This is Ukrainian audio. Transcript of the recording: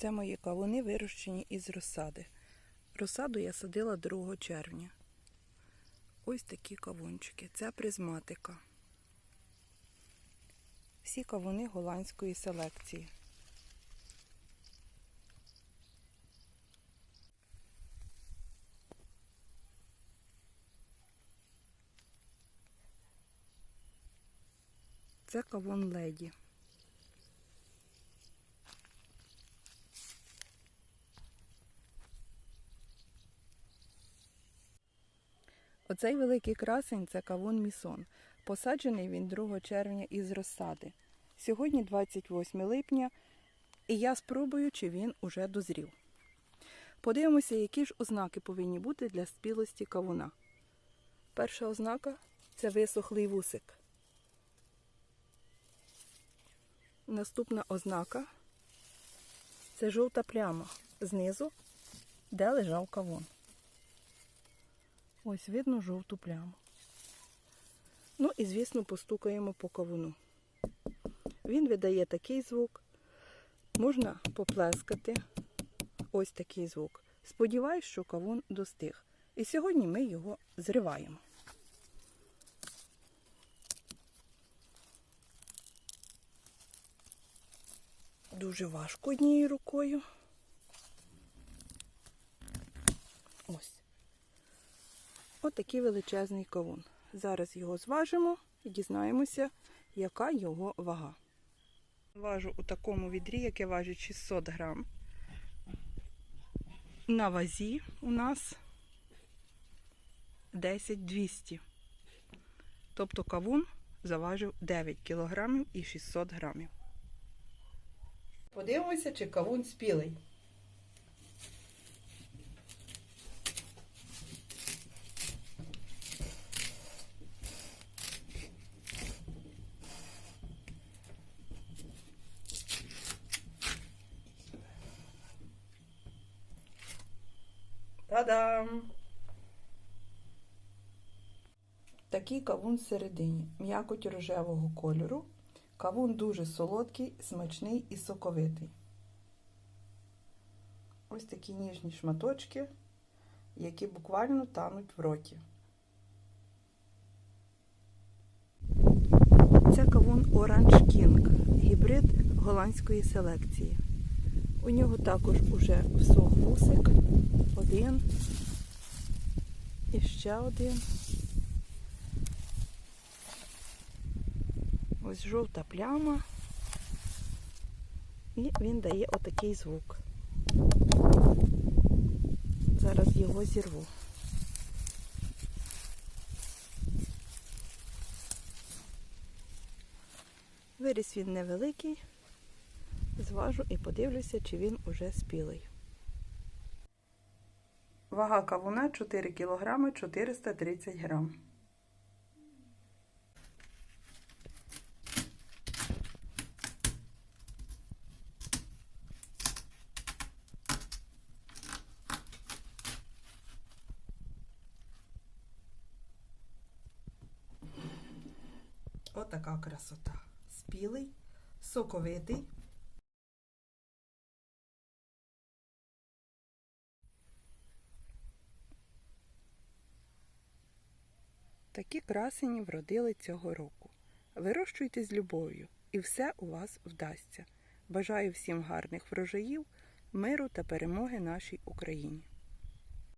Це мої кавуни вирощені із розсади. Розсаду я садила 2 червня. Ось такі кавунчики. Це призматика. Всі кавуни голландської селекції. Це кавун леді. Оцей великий красень це кавун місон. Посаджений він 2 червня із розсади. Сьогодні 28 липня, і я спробую, чи він уже дозрів. Подивимося, які ж ознаки повинні бути для спілості кавуна. Перша ознака це висохлий вусик. Наступна ознака це жовта пляма знизу, де лежав кавун. Ось видно жовту пляму. Ну і, звісно, постукаємо по кавуну. Він видає такий звук. Можна поплескати. Ось такий звук. Сподіваюсь, що кавун достиг. І сьогодні ми його зриваємо. Дуже важко однією рукою. Ось. Ось такий величезний кавун. Зараз його зважимо і дізнаємося, яка його вага. Важу у такому відрі, яке важить 600 грам. На вазі у нас 10-200. Тобто кавун заважив 9 кілограмів і 600 грамів. Подивимося, чи кавун спілий. Та-дам! Такий кавун всередині, м'якоть рожевого кольору. Кавун дуже солодкий, смачний і соковитий. Ось такі ніжні шматочки, які буквально тануть в роті. Це кавун Orange King, гібрид голландської селекції. У нього також уже всох вусик. Один. І ще один. Ось жовта пляма. І він дає отакий звук. Зараз його зірву. Виріс він невеликий. Зважу і подивлюся, чи він уже спілий. Вага кавуна 4 кг 430 грам. Отака красота. Спілий, соковитий. Такі красені вродили цього року. Вирощуйте з любов'ю, і все у вас вдасться. Бажаю всім гарних врожаїв, миру та перемоги нашій Україні.